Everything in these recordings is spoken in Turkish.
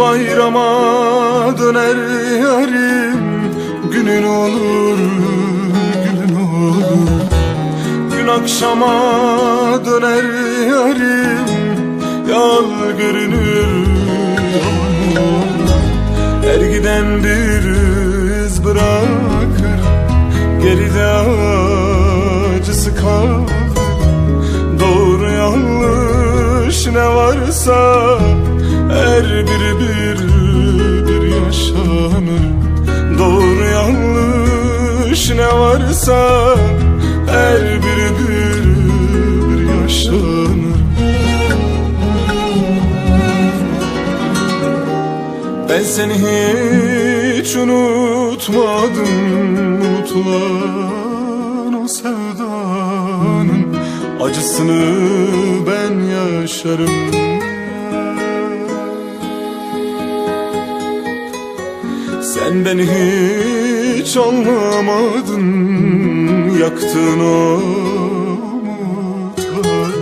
bayrama döner yarim. Günün olur, günün olur. Gün akşama döner yarim. Yal görünür. Her giden bir iz bırakır. Geride acısı kalır Doğru yanlış ne varsa Her biri bir bir yaşanır. Doğru yanlış ne varsa Her biri bir bir yaşanır. Ben seni hiç unutmadım Unutulan o sevdanın Acısını ben yaşarım Sen beni hiç anlamadın Yaktın o umutların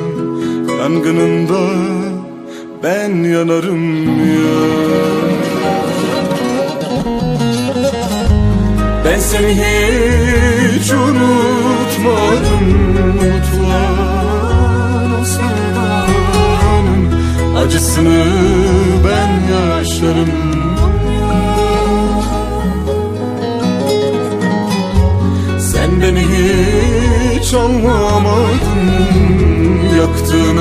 Yangınında ben yanarım ya. Ben seni hiç unutmadım Unutulan Acısını ben yaşarım Yaktın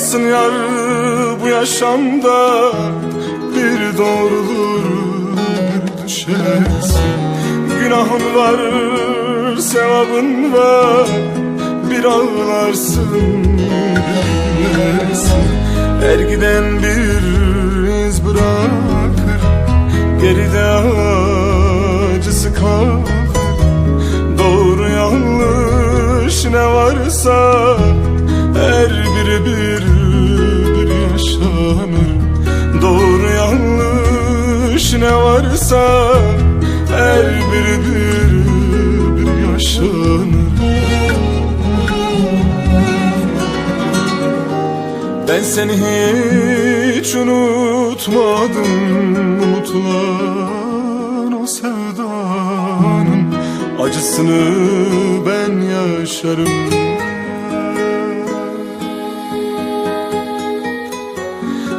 İnsansın yar bu yaşamda Bir doğrulur bir düşersin. Günahın var sevabın var Bir ağlarsın gülersin Her giden bir iz bırakır Geride acısı kalır. Doğru yanlış ne varsa Her biri bir bir yaşanır Ben seni hiç unutmadım Unutulan o sevdanın. Acısını ben yaşarım.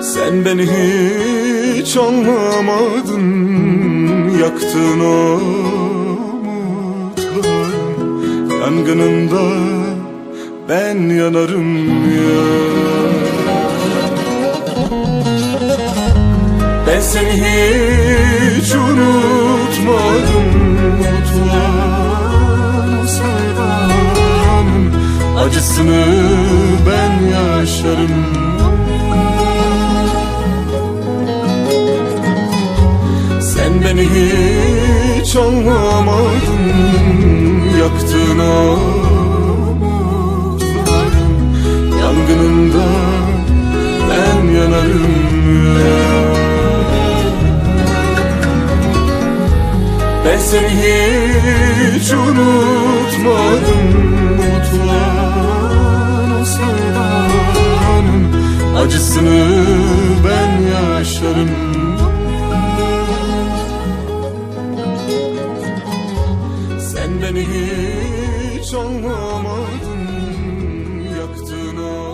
Sen beni hiç anlamadın Yaktın o umutların Yangınında ben yanarım ya. Ben seni hiç unutmadım sevdanın Acısını ben yaşarım hiç anlamadın Yaktın umutların Yangınında ben yanarım. Ya Ben seni hiç unutmadım Unutulan o Acısını ben yaşarım hiç anlamadım yaktın ağzını